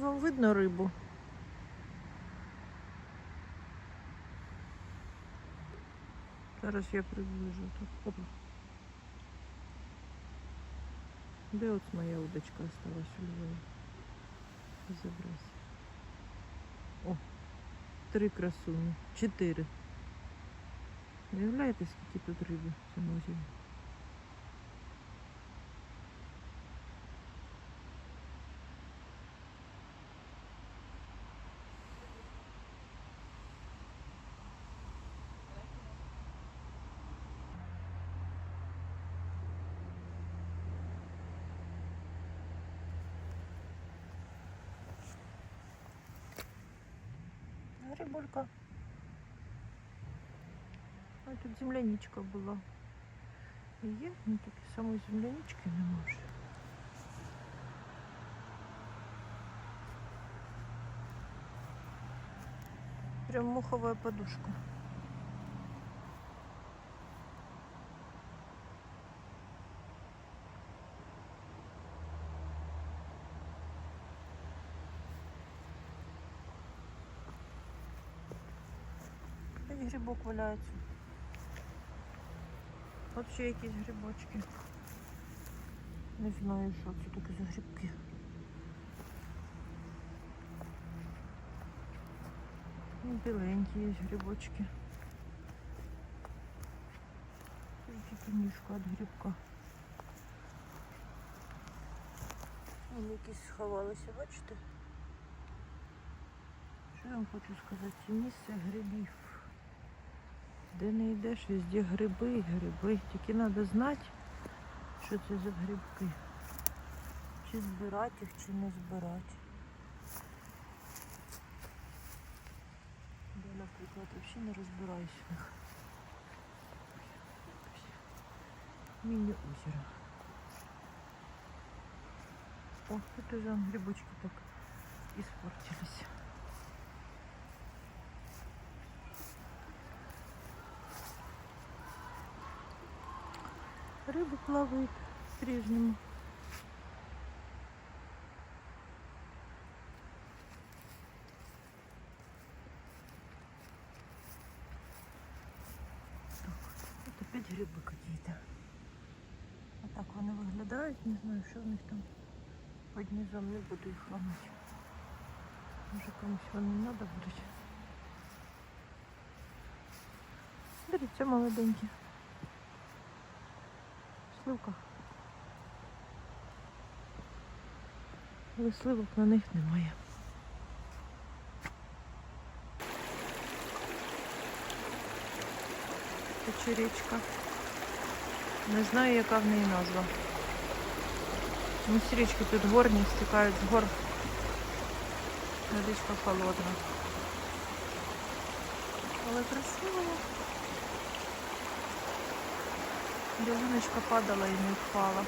Вам видно рибу? Зараз я приближу тут. Де от моя удочка осталась у Львові? Забрась. О, три красуні. Чотири. Уявляєте, скільки тут риби в цьому озері? Рибулька. А тут земляничка була. І Є, ну тут самої землянички нема вже. Прям муховая подушка. Десь грибок валяється. От ще якісь грибочки. Не знаю, що це таке за грибки. Ну, Біленькі є грибочки. Тільки ніжка від грибка. Вон якісь сховалися, бачите? Що я вам хочу сказати? Це місце грибів. Де не йдеш, везде гриби гриби. Тільки треба знати, що це за грибки. Чи збирати їх, чи не збирати. Я, наприклад, взагалі не розбираюсь в них. Міні-озеро. О, тут уже грибочки так испортились. Рыба плавает по-прежнему. Так, тут опять грибы какие-то. А так вони виглядають, не знаю, що в них там під низом, не буду їх ламати. Може комусь вони не треба будуть. Дивіться, молоденькі. Сливка. Але сливок на них немає. Печеречка. Не знаю, яка в неї назва. Ну, річки тут горні, стікають з гор. Водичка холодна. Але красиво. Ялиночка падала і не впала.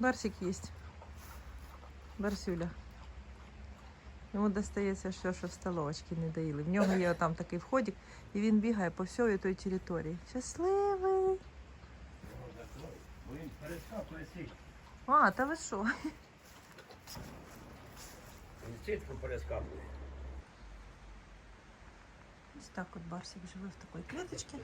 Барсик есть. Барсюля. Йому достається все, що в столовочці не доїли. В нього є там такий входик, і він бігає по всій той території. Щасливий. А, та ви що? Сітку перескакує. Ось так от Барсик живе в такій клеточці.